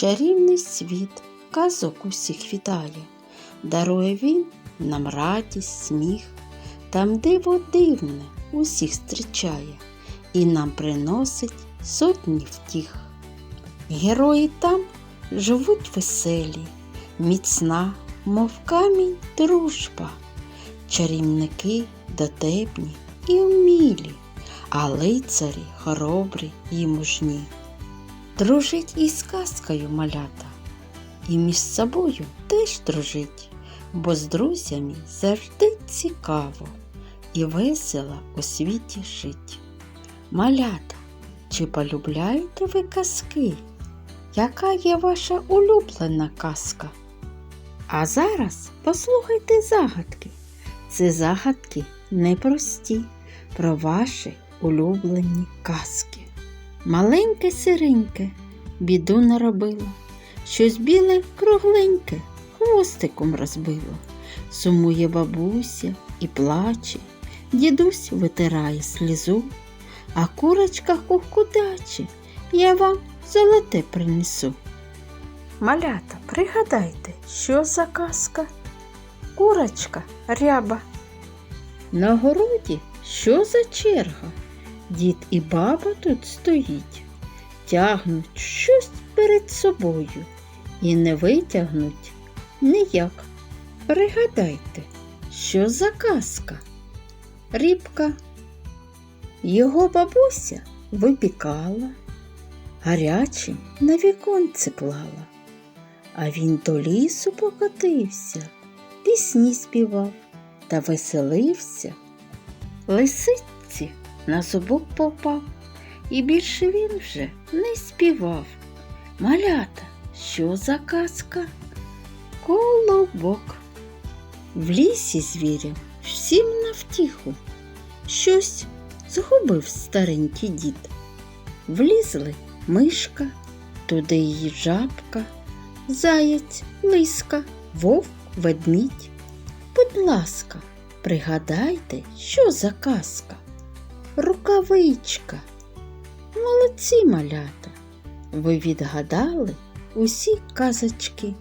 чарівний світ казок усіх вітає, дарує він нам радість, сміх, там диво дивне усіх зустрічає і нам приносить сотні втіх. Герої там живуть веселі, міцна, мов камінь дружба, чарівники дотепні і вмілі, а лицарі хоробрі і мужні. Дружить із казкою малята, і між собою теж дружить, бо з друзями завжди цікаво і весело у світі жить. Малята, чи полюбляєте ви казки? Яка є ваша улюблена казка? А зараз послухайте загадки. Це загадки непрості про ваші улюблені казки. Маленьке сиреньке біду наробило, щось біле кругленьке хвостиком розбило. Сумує бабуся і плаче, дідусь витирає слізу, а курочка кухкудаче, я вам золоте принесу. Малята, пригадайте, що за казка? Курочка ряба. На городі що за черга? Дід і баба тут стоїть, тягнуть щось перед собою і не витягнуть ніяк. Пригадайте, що за казка? Рібка. Його бабуся випікала, гарячим на віконце клала, а він до лісу покотився, пісні співав та веселився. Лисиці на зубок попав, і більше він вже не співав. Малята, що за казка? Колобок. В лісі звірям всім навтіху. Щось згубив старенький дід. Влізли мишка, туди її жабка, заєць, лиска, вовк, ведмідь. Будь ласка, пригадайте, що за казка? Рукавичка. Молодці малята. Ви відгадали усі казочки.